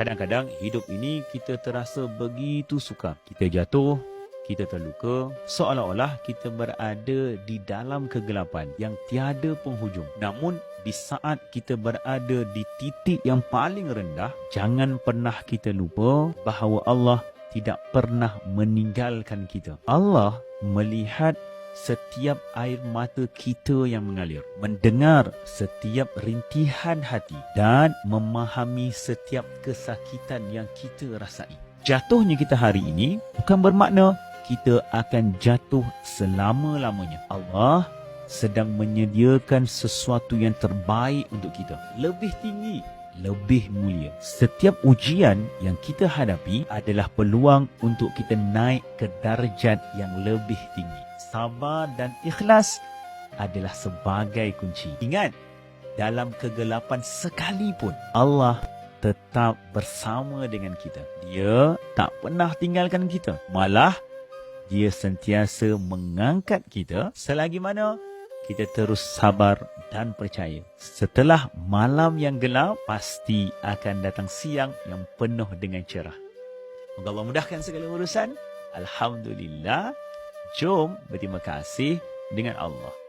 Kadang-kadang hidup ini kita terasa begitu sukar. Kita jatuh, kita terluka, seolah-olah kita berada di dalam kegelapan yang tiada penghujung. Namun, di saat kita berada di titik yang paling rendah, jangan pernah kita lupa bahawa Allah tidak pernah meninggalkan kita. Allah melihat setiap air mata kita yang mengalir, mendengar setiap rintihan hati dan memahami setiap kesakitan yang kita rasai. Jatuhnya kita hari ini bukan bermakna kita akan jatuh selama-lamanya. Allah sedang menyediakan sesuatu yang terbaik untuk kita. Lebih tinggi, lebih mulia. Setiap ujian yang kita hadapi adalah peluang untuk kita naik ke darjat yang lebih tinggi. Sabar dan ikhlas adalah sebagai kunci. Ingat, dalam kegelapan sekalipun, Allah tetap bersama dengan kita. Dia tak pernah tinggalkan kita. Malah, dia sentiasa mengangkat kita selagi mana kita terus sabar dan percaya. Setelah malam yang gelap, pasti akan datang siang yang penuh dengan cerah. Moga Allah mudahkan segala urusan. Alhamdulillah. Jom berterima kasih dengan Allah.